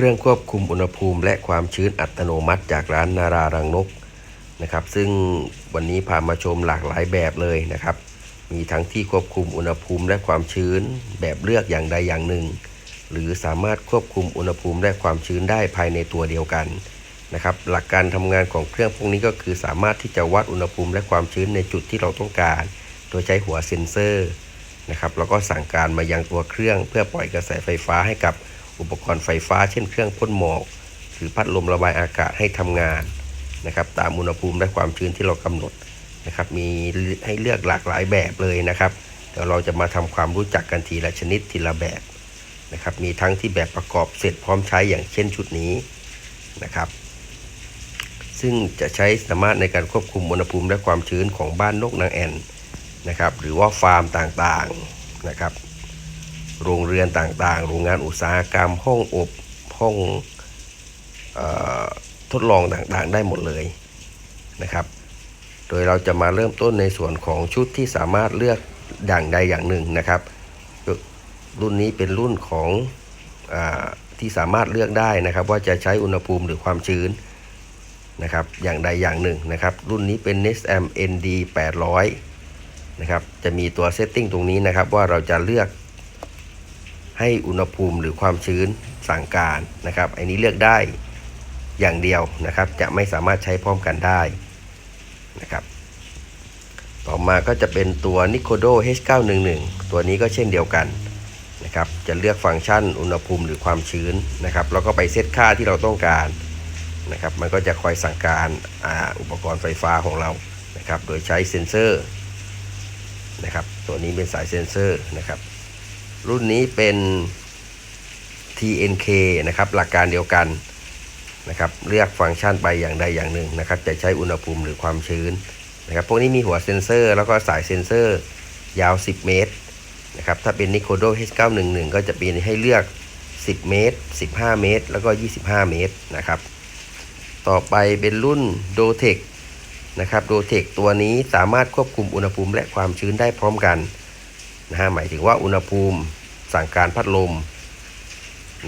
เครื่องควบคุมอุณหภูมิและความชื้นอัตโนมัติจากร้านนารารังนกนะครับ ซึ่งวันนี้พามาชมหลากหลายแบบเลยนะครับ มีทั้งที่ควบคุมอุณหภูมิและความชื้น แบบเลือกอย่างใดอย่างหนึ่ง หรือสามารถควบคุมอุณหภูมิและความชื้นได้ภายในตัวเดียวกันนะครับ หลักการทำงานของเครื่องพวกนี้ก็คือสามารถที่จะวัดอุณหภูมิและความชื้นในจุดที่เราต้องการ โดยใช้หัวเซ็นเซอร์นะครับแล้วก็สั่งการมายังตัวเครื่องเพื่อปล่อยกระแสไฟฟ้าให้กับ อุปกรณ์ไฟฟ้าเช่นเครื่องพ่นหมอก หรือพัดลมระบายอากาศให้ทำงานนะครับตามอุณหภูมิและความชื้นที่เรากำหนดนะครับมีให้เลือกหลากหลายแบบเลยนะครับเดี๋ยวเราจะมาทำความรู้จักกันทีละชนิดทีละแบบนะครับมีทั้งที่แบบประกอบเสร็จพร้อมใช้อย่างเช่นชุดนี้นะครับซึ่งจะใช้สามารถในการควบคุมอุณหภูมิและความชื้นของบ้านนกนางแอ่นนะครับหรือว่าฟาร์มต่างๆนะครับ โรงเรือนต่างๆ โรงงานอุตสาหกรรม ห้องอบห้องออทดลองต่างๆ ได้หมดเลยนะครับ โดยเราจะมาเริ่มต้นในส่วนของชุดที่สามารถเลือกอย่างใดอย่างหนึ่งนะครับ รุ่นนี้เป็นรุ่นของอที่สามารถเลือกได้นะครับ ว่าจะใช้อุณหภูมิหรือความชื้นนะครับอย่างใดอย่างหนึ่งนะครับ รุ่นนี้เป็น Nestam ND 800นะครับจะมีตัวเซตติ้งตรงนี้นะครับว่าเราจะเลือก ให้อุณหภูมิหรือความชื้นสั่งการนะครับอันนี้เลือกได้อย่างเดียวนะครับ จะไม่สามารถใช้พร้อมกันได้นะครับ ต่อมาก็จะเป็นตัว Nicodo H911 ตัวนี้ก็เช่นเดียวกันนะครับ จะเลือกฟังก์ชันอุณหภูมิหรือความชื้นนะครับ แล้วก็ไปเซตค่าที่เราต้องการนะครับ มันก็จะคอยสั่งการออุปกรณ์ไฟฟ้าของเรานะครับ โดยใช้เซ็นเซอร์นะครับ ตัวนี้เป็นสายเซ็นเซอร์นะครับ รุ่นนี้เป็น TNK นะครับหลักการเดียวกันนะครับเลือกฟังก์ชันไปอย่างใดอย่างหนึ่งนะครับจะใช้อุณหภูมิหรือความชื้นนะครับพวกนี้มีหัวเซ็นเซอร์ แล้วก็สายเซ็นเซอร์ยาว 10 เมตรนะครับถ้าเป็น Nicodo H911 ก็จะมีให้เลือก 10 เมตร 15 เมตร แล้วก็ 25 เมตรนะครับต่อไปเป็นรุ่น d o t e c นะครับ d o t e c ตัวนี้สามารถควบคุมอุณหภูมิและความชื้นได้พร้อมกันนะฮะหมายถึงว่าอุณหภูมิ สั่งการพัดลม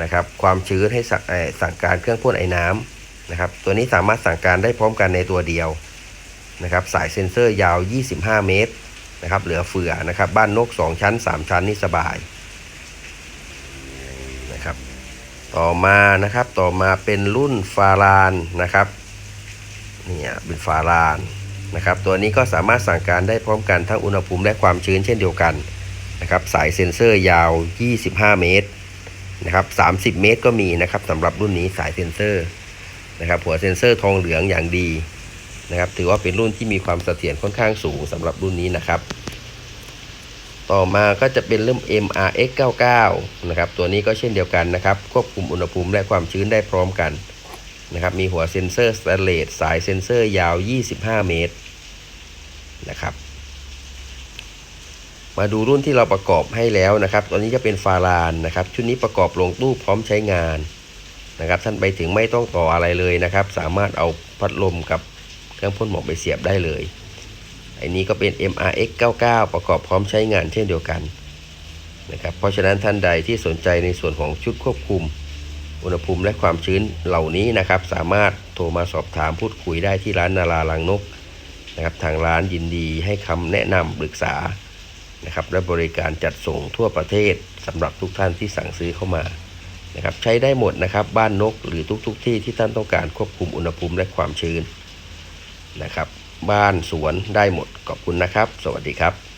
นะครับ ความชื้นให้สั่งสั่งการเครื่องพ่นไอ้น้ำนะครับ ตัวนี้สามารถสั่งการได้พร้อมกันในตัวเดียวนะครับ สายเซ็นเซอร์ยาว 25 เมตรนะครับ เหลือเฟือนะครับ บ้านนก 2 ชั้น 3 ชั้นนี่สบายนะครับ ต่อมานะครับ ต่อมาเป็นรุ่นฟารานนะครับ เนี่ยเป็นฟารานนะครับ ตัวนี้ก็สามารถสั่งการได้พร้อมกันทั้งอุณหภูมิและความชื้นเช่นเดียวกัน นะครับสายเซ็นเซอร์ยาว 25 เมตรนะครับ 30 เมตรก็มีนะครับสำหรับรุ่นนี้สายเซ็นเซอร์นะครับหัวเซ็นเซอร์ทองเหลืองอย่างดีนะครับถือว่าเป็นรุ่นที่มีความเสถียรค่อนข้างสูงสำหรับรุ่นนี้นะครับ ต่อมาก็จะเป็นเริ่ม MRX 99นะครับตัวนี้ก็เช่นเดียวกันนะครับ ควบคุมอุณหภูมิและความชื้นได้พร้อมกันนะครับมีหัวเซ็นเซอร์สแตนเลสสายเซ็นเซอร์ยาว 25 เมตรนะครับ มาดูรุ่นที่เราประกอบให้แล้วนะครับ ตอนนี้จะเป็นฟารานนะครับ ชุดนี้ประกอบลงตู้พร้อมใช้งานนะครับ ท่านไปถึงไม่ต้องต่ออะไรเลยนะครับ สามารถเอาพัดลมกับเครื่องพ่นหมอกไปเสียบได้เลย อันนี้ก็เป็น MRX 99 ประกอบพร้อมใช้งานเช่นเดียวกันนะครับ เพราะฉะนั้นท่านใดที่สนใจในส่วนของชุดควบคุม อุณหภูมิและความชื้นเหล่านี้นะครับ สามารถโทรมาสอบถามพูดคุยได้ที่ร้านนาราลังนกนะครับ ทางร้านยินดีให้คำแนะนำปรึกษา นะครับและบริการจัดส่งทั่วประเทศสำหรับทุกท่านที่สั่งซื้อเข้ามานะครับใช้ได้หมดนะครับบ้านนกหรือทุกๆทที่ที่ท่านต้องการควบคุมอุณหภูมิและความชื้นนะครับ บ้านสวนได้หมดขอบคุณนะครับ สวัสดีครับ